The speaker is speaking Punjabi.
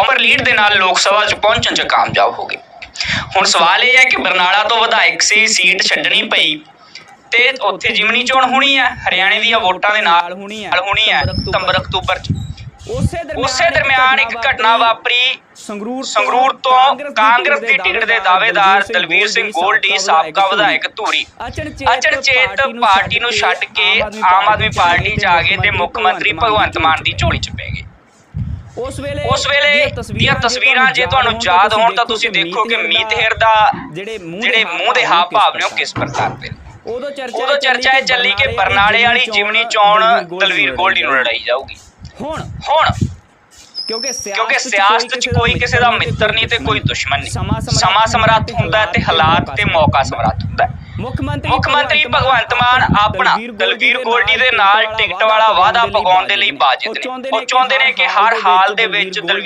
ਬੰਪਰ ਲੀਡ ਦੇ ਨਾਲ ਲੋਕ ਸਭਾ 'ਚ ਪਹੁੰਚਣ 'ਚ ਕਾਮਯਾਬ ਹੋ ਗਏ। ਹੁਣ ਸਵਾਲ ਇਹ ਹੈ ਕਿ ਬਰਨਾਲਾ ਤੋਂ ਵਿਧਾਇਕ ਸੀ ਸੀਟ ਛੱਡਣੀ ਪਈ ਤੇ ਉੱਥੇ ਜਿਮਨੀ ਚੋਣ ਹੋਣੀ ਹੈ? ਹਰਿਆਣੇ ਦੀਆਂ ਵੋਟਾਂ ਦੇ ਨਾਲ ਹੋਣੀ ਹੈ। ਹੋਣੀ ਹੈ ਸਤੰਬਰ ਅਕਤੂਬਰ 'ਚ। ਉਸੇ ਦਰਮਿਆਨ ਉਸੇ ਦਰਮਿਆਨ ਇੱਕ ਘਟਨਾ ਵਾਪਰੀ। ਸੰਗਰੂਰ ਸੰਗਰੂਰ ਤੋਂ ਕਾਂਗਰਸ ਦੀ ਟਿਕਟ ਦੇ ਦਾਅਵੇਦਾਰ ਦਲਵੀਰ ਸਿੰਘ ਗੋਲਡੀ ਸਾਬਕਾ ਵਿਧਾਇਕ ਧੂਰੀ। ਅਚਨਚੇਤ ਪਾਰਟੀ ਨੂੰ ਛੱਡ ਕੇ ਆਮ ਆਦਮੀ ਪਾਰਟੀ 'ਚ ਆ ਗਏ ਤੇ ਮੁੱਖ ਮੰਤਰੀ ਭਗਵੰਤ ਮਾਨ ਦੀ ਝੋਲੀ 'ਚ ਪੈ ਗਏ। ਉਸ ਵੇਲੇ ਉਸ ਵੇਲੇ ਦੀਆਂ ਤਸਵੀਰਾਂ ਜੇ ਤੁਹਾਨੂੰ ਯਾਦ ਹੋਣ ਤਾਂ ਤੁਸੀਂ ਦੇਖੋ ਕਿ ਮੀਤ ਹੇਰ ਦਾ ਜਿਹੜੇ ਮੂੰਹ ਦੇ ਹਾਵ ਭਾਵ ਨੇ ਉਹ ਕਿਸ ਪ੍ਰਕਾਰ ਦੇ। ਉਦੋਂ ਚਰਚਾ ਉਦੋਂ ਚਰਚਾ ਇਹ ਚੱਲੀ ਕਿ ਬਰਨਾਲੇ ਵਾਲੀ ਜਿਮਨੀ ਚੋਣ ਦਲਵੀਰ ਗੋਲਡੀ ਨੂੰ ਲੜਾਈ ਜਾਊਗੀ। ਹੁਣ ਹੁਣ ਕਿਉਂਕਿ ਸਿਆਸਤ 'ਚ ਕੋਈ ਕਿਸੇ ਦਾ ਮਿੱਤਰ ਨਹੀਂ ਤੇ ਕੋਈ ਦੁਸ਼ਮਣ ਨਹੀਂ। ਸਮਾਂ ਸਮਰੱਥ ਹੁੰਦਾ ਤੇ ਹਾਲਾਤ ਤੇ ਮੌਕਾ ਸਮਰੱਥ ਹੁੰਦਾ। ਮੁੱਖ ਮੰਤਰੀ ਮੁੱਖ ਮੰਤਰੀ ਭਗਵੰਤ ਮਾਨ ਆਪਣਾ ਦਲਵੀਰ ਗੋਲਡੀ ਦੇ ਨਾਲ ਟਿਕਟ ਵਾਲਾ ਵਾਅਦਾ ਪਗਾਉਣ ਦੇ ਲਈ ਬਾਜਿਤ ਨੇ। ਉਹ ਚਾਹੁੰਦੇ ਨੇ ਕਿ ਹਰ ਹਾਲ ਦੇ ਵਿੱਚ